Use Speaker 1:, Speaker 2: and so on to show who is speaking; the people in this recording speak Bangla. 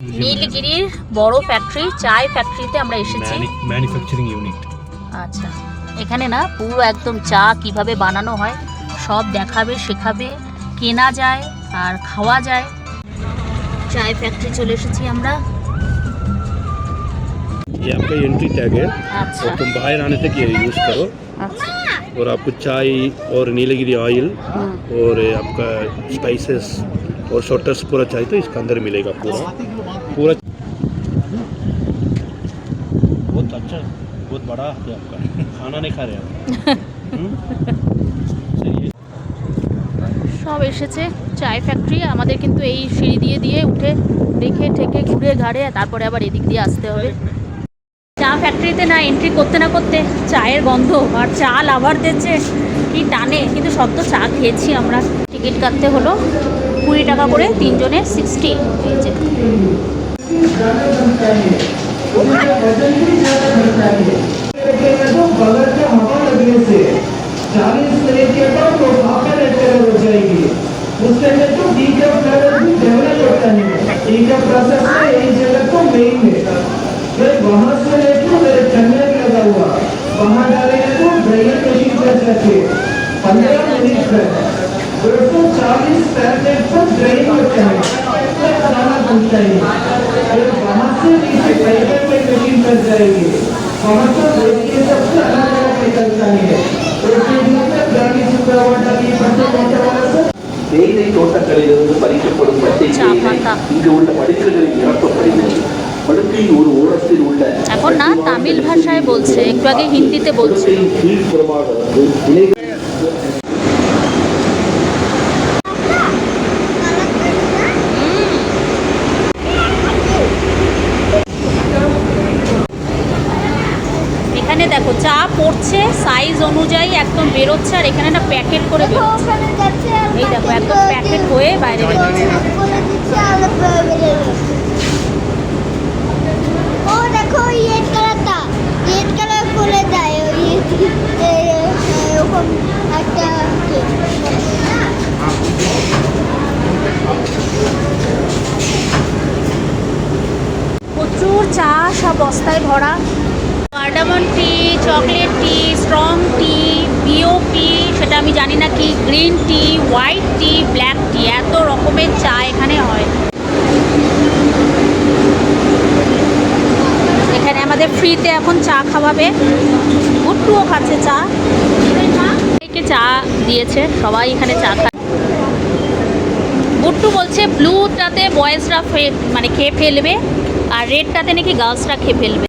Speaker 1: নীলগিরির বড় ফ্যাক্টরি চায় ফ্যাক্টরিতে আমরা এসেছি
Speaker 2: ম্যানুফ্যাকচারিং ইউনিট
Speaker 1: আচ্ছা এখানে না পুরো একদম চা কিভাবে বানানো হয় সব দেখাবে শেখাবে কেনা যায় আর খাওয়া যায় চায় ফ্যাক্টরি চলে এসেছি আমরা
Speaker 2: ये आपका एंट्री टैग है
Speaker 1: আচ্ছা
Speaker 2: और तुम बाहर आने तक ये यूज़ करो
Speaker 1: আচ্ছা
Speaker 2: और आपको चाय और नीलगिरी ऑयल
Speaker 1: হুম।
Speaker 2: और आपका स्पाइसेस और शॉर्टर्स पूरा चाहिए तो इसके अंदर मिलेगा पूरा पूरा बहुत अच्छा बहुत बड़ा है आपका खाना नहीं खा रहे आप हम्म? सही है
Speaker 1: সব এসেছে চায় ফ্যাক্টরি আমাদের কিন্তু এই সিঁড়ি দিয়ে দিয়ে উঠে দেখে ঠেকে ঘুরে ঘাড়ে তারপরে আবার এদিক দিয়ে আসতে হবে চা ফ্যাক্টরিতে না এন্ট্রি করতে না করতে চায়ের গন্ধ আর চা লাভারদের যে কি টানে কিন্তু সব তো চা খেয়েছি আমরা টিকিট কাটতে হলো কুড়ি টাকা করে তিনজনের সিক্সটি হয়েছে
Speaker 3: तो बगल के हवा लगने से चालीस तरीके पर तो काफी एक्टर हो जाएगी उसके लिए तो डी के प्रोसेस भी डेवलप होता है डी के प्रोसेस में यही जगह तो मेन है फिर वहां से लेके मेरे चन्नई लगा हुआ वहां डालेंगे तो ड्राइवर मशीन कर सके पंद्रह मिनट में दो सौ चालीस पैकेट पर ड्राइव होता है फिर खाना बनता है फिर वहां से नीचे ड्राइवर में मशीन कर जाएगी वहां तो देखिए सबसे अलग अलग निकलता है एक एक मतलब गाड़ी सुबह वाला की बच्चे बच्चे वाला सब
Speaker 4: தேயிலை தோட்டங்களிலிருந்து பறிக்கப்படும் பச்சை தேயிலை
Speaker 1: சாப்பாட்டா.
Speaker 4: இங்கு உள்ள படுக்கைகளில் நிரப்பப்படுகிறது படுக்கையின் ஒரு ஓரத்தில் உள்ள
Speaker 1: এখন না তামিল ভাষায় বলছে একটু আগে হিন্দিতে বলছে চা পড়ছে সাইজ অনুযায়ী একদম বেরোচ্ছে আর এখানে একটা প্যাকেট করে বেরোচ্ছে। এই দেখো একদম প্যাকেট হয়ে বাইরে বেরোচ্ছে। প্রচুর চা সব বস্তায় ভরা। Cardamom tea chocolate tea strong tea BOP সেটা আমি জানি না কি green tea white tea black tea এত রকমের চা এখানে হয়। এখানে আমাদের ফ্রিতে এখন চা খাওয়াবে। গুট্টুও খাচ্ছে চা। সবাইকে চা দিয়েছে, সবাই এখানে চা খায়। গুট্টু বলছে ব্লুটাতে বয়েজরা মানে খেয়ে ফেলবে, আর রেডটাতে নাকি গার্লসরা খেয়ে ফেলবে।